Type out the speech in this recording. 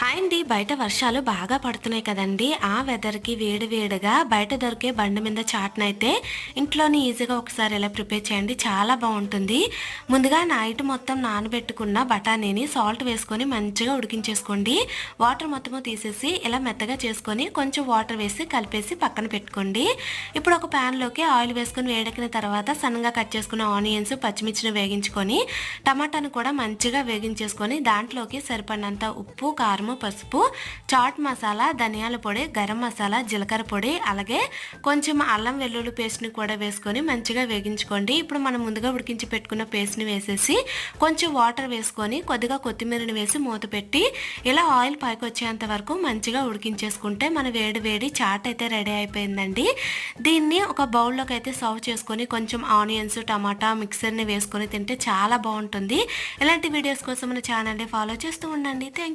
Hi అండి. బయట వర్షాలు బాగా పడుతున్నాయి కదండి. ఆ వెదర్కి వేడి వేడిగా బయట దొరికే బండి మీద చాట్నైతే ఇంట్లోనే ఈజీగా ఒకసారి ఇలా ప్రిపేర్ చేయండి చాలా బాగుంటుంది. ముందుగా నైట్ మొత్తం నానబెట్టుకున్న బఠానీని సాల్ట్ వేసుకొని మంచిగా ఉడికించేసుకోండి. వాటర్ మొత్తము తీసేసి ఇలా మెత్తగా చేసుకొని కొంచెం వాటర్ వేసి కలిపేసి పక్కన పెట్టుకోండి. ఇప్పుడు ఒక ప్యాన్లోకి ఆయిల్ వేసుకొని వేడెక్కిన తర్వాత సన్నగా కట్ చేసుకున్న ఆనియన్స్ పచ్చిమిర్చిని వేగించుకొని టమాటాను కూడా మంచిగా వేగించేసుకొని దాంట్లోకి సరిపడినంత ఉప్పు కారం కారము పసుపు చాట్ మసాలా ధనియాల పొడి గరం మసాలా జీలకర్ర పొడి అలాగే కొంచెం అల్లం వెల్లుల్లి పేస్ట్ని కూడా వేసుకొని మంచిగా వేగించుకోండి. ఇప్పుడు మనం ముందుగా ఉడికించి పెట్టుకున్న పేస్ట్ని వేసేసి కొంచెం వాటర్ వేసుకొని కొద్దిగా కొత్తిమీరని వేసి మూత పెట్టి ఇలా ఆయిల్ పైకి వచ్చేంత వరకు మంచిగా ఉడికించేసుకుంటే మన వేడి వేడి చాట్ అయితే రెడీ అయిపోయిందండి. దీన్ని ఒక బౌల్లోకి అయితే సర్వ్ చేసుకొని కొంచెం ఆనియన్స్ టమాటా మిక్సర్ని వేసుకొని తింటే చాలా బాగుంటుంది. ఇలాంటి వీడియోస్ కోసం మన ఛానల్ని ఫాలో చేస్తూ ఉండండి. Thank you